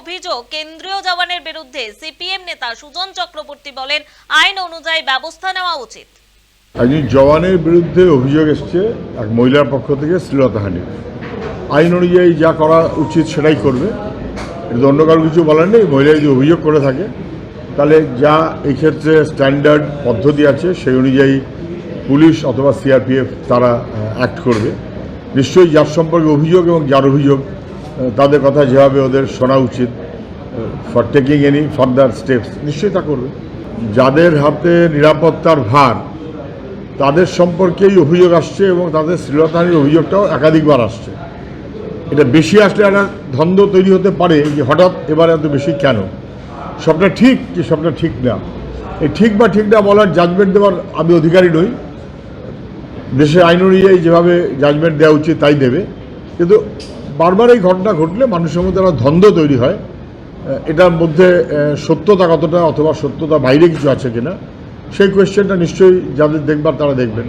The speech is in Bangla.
অভিযোগ, কেন্দ্রীয় জওয়ানের বিরুদ্ধে সিপিএম নেতা সুজন চক্রবর্তী বলেন, আইন অনুযায়ী ব্যবস্থা নেওয়া উচিত। একজন জওয়ানের বিরুদ্ধে অভিযোগ এসছে, এক মহিলার পক্ষ থেকে শ্লীলতাহানির আইন অনুযায়ী যা করা উচিত সেটাই করবে। এটা অন্য কারও কিছু বলার নেই, মহিলা যদি অভিযোগ করে থাকে, তাহলে যা এই ক্ষেত্রে স্ট্যান্ডার্ড পদ্ধতি আছে, সেই অনুযায়ী পুলিশ অথবা সিআরপিএফ তারা অ্যাক্ট করবে। নিশ্চয়ই যার সম্পর্কে অভিযোগ এবং যার অভিযোগ তাদের কথা যেভাবে ওদের শোনা উচিত for taking any further steps নিশ্চয়ই তা করবে। যাদের হাতে নিরাপত্তার ভার, তাদের সম্পর্কেই অভিযোগ আসছে এবং তাদের শ্লীলতাহানির অভিযোগটাও একাধিকবার আসছে। এটা বেশি আসলে একটা ধন্দ তৈরি হতে পারে যে হঠাৎ এবার এত বেশি কেন? সবটা ঠিক কি সবটা ঠিক না? এই ঠিক বা ঠিক না বলার জাজমেন্ট দেওয়ার আমি অধিকারী নই। দেশের আইন অনুযায়ী যেভাবে জাজমেন্ট দেওয়া উচিত তাই দেবে। কিন্তু বারবার এই ঘটনা ঘটলে মানুষের মধ্যে একটা ধন্দ তৈরি হয়। এটার মধ্যে সত্যতা কতটা অথবা সত্যতা বাইরে কিছু আছে কিনা, সেই কোয়েশ্চেনটা নিশ্চয়ই যাদের দেখবার তারা দেখবেন।